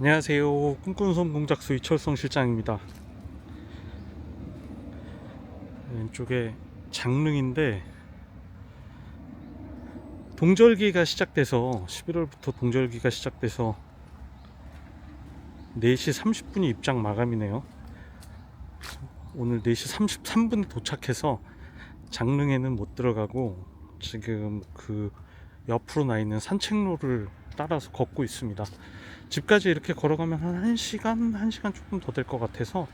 안녕하세요. 꿈꾸는 공작소 이철성 실장입니다. 왼쪽에 장릉인데 동절기가 시작돼서 11월부터 동절기가 시작돼서 4시 30분이 입장 마감이네요. 오늘 4시 33분에 도착해서 장릉에는 못 들어가고 지금 그 옆으로 나 있는 산책로를 따라서 걷고 있습니다. 집까지 이렇게 걸어가면 한 1시간, 1시간 조금 더 될 것 같아서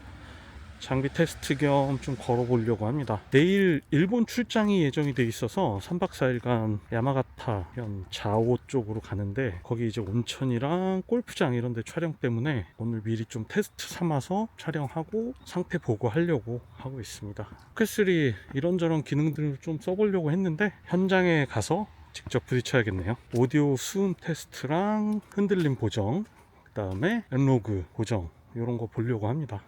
장비 테스트 겸 좀 걸어보려고 합니다. 내일 일본 출장이 예정이 돼 있어서 3박 4일간 야마가타 현 자오 쪽으로 가는데 거기 이제 온천이랑 골프장 이런 데 촬영 때문에 오늘 미리 좀 테스트 삼아서 촬영하고 상태 보고하려고 하고 있습니다. 포켓3 이런저런 기능들을 좀 써보려고 했는데 현장에 가서 직접 부딪혀야겠네요. 오디오 수음 테스트랑 흔들림 보정, 그 다음에 엔로그 보정 이런 거 보려고 합니다.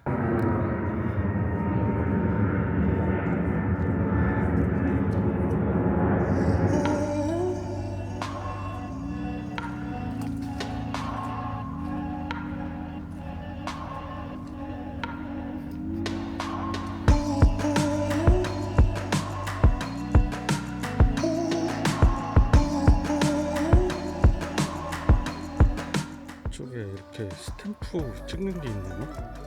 이렇게 스탬프 찍는 게 있네요.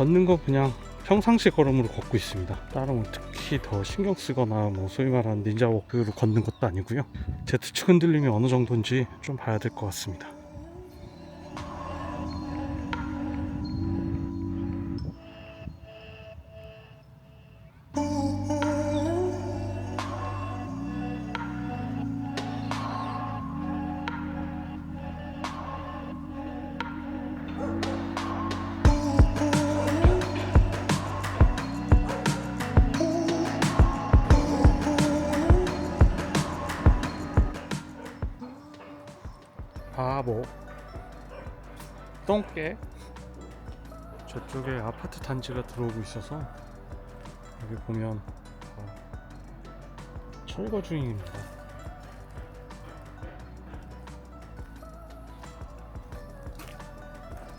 걷는 거 그냥 평상시 걸음으로 걷고 있습니다. 뭐 특히 더 신경 쓰거나 뭐 소위 말하는 닌자 워크로 걷는 것도 아니고요. Z축 흔들림이 어느 정도인지 좀 봐야 될 것 같습니다. 바보. 똥개. 저쪽에 아파트 단지가 들어오고 있어서 여기 보면 어, 철거 중입니다.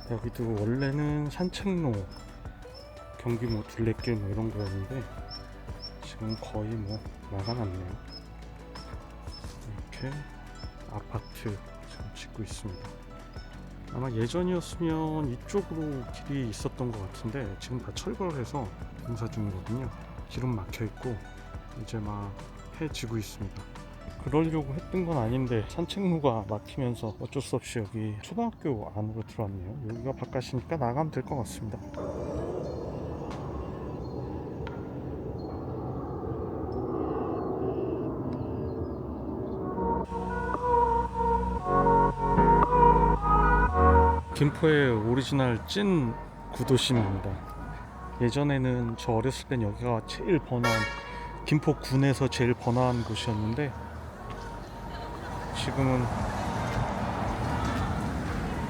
여기도 원래는 산책로 경기 뭐 둘레길 뭐 이런 거였는데 지금 거의 뭐 막아놨네요. 이렇게 아파트 짓고 있습니다. 아마 예전이었으면 이쪽으로 길이 있었던 것 같은데 지금 다 철거를 해서 공사 중이거든요. 길은 막혀 있고 이제 막 해지고 있습니다. 그러려고 했던 건 아닌데 산책로가 막히면서 어쩔 수 없이 여기 초등학교 안으로 들어왔네요. 여기가 바깥이니까 나가면 될 것 같습니다. 김포의 오리지널 찐 구도심입니다. 예전에는 저 어렸을 땐 여기가 제일 번화한 김포군에서 제일 번화한 곳이었는데 지금은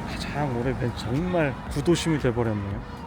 가장 오래된 정말 구도심이 돼버렸네요.